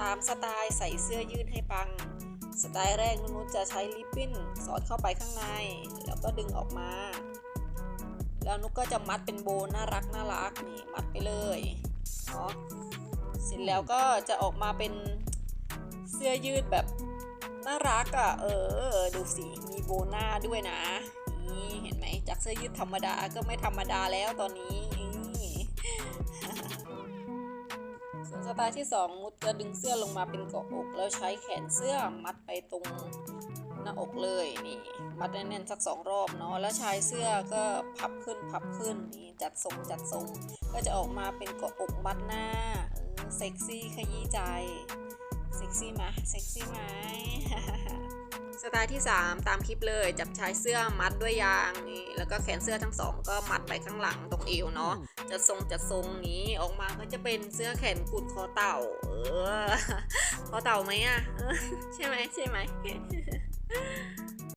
3 สไตล์ใส่เสื้อยืดให้ปัง สไตล์แรกนุชจะใช้ลิปปิ้นสอดเข้าไปข้างใน แล้วก็ดึงออกมา แล้วนุกก็จะมัดเป็นโบน่ารักน่ารักนี่มัดไปเลยเนาะเสร็จแล้วก็จะออกมาเป็นเสื้อยืดแบบน่ารักอะ่ะเออ ดูสิมีโบหน้าด้วยนะนี่เห็นไหมจากเสื้อยืดธรรมดาก็ไม่ธรรมดาแล้วตอนนี้ ส่วนสไตล์ที่ 2 มุดจะดึงเสื้อลงมาเป็นเกาะอก แล้วใช้แขนเสื้อมัดไปตรงหน้าอกเลยนี่มัดแน่นๆสักสองรอบเนาะแล้วชายเสื้อก็พับขึ้นพับขึ้นนี่จัดทรงจัดทรงก็จะออกมาเป็นเกาะอกมัดหน้าเซ็กซี่ขยี้ใจเซ็กซี่ไหมเซ็กซี่ไหม สไตล์ที่ 3 ตามคลิปเลยจับชายเสื้อมัดด้วยยางนี่แล้วก็แขนเสื้อทั้งสองก็มัดไปข้างหลังตรงเอวเนาะจะทรงจะทรงนี้ออกมาก็จะเป็นเสื้อแขนกุดคอเต่า เออคอเต่าไหมอะเออใช่ไหมใช่ไหม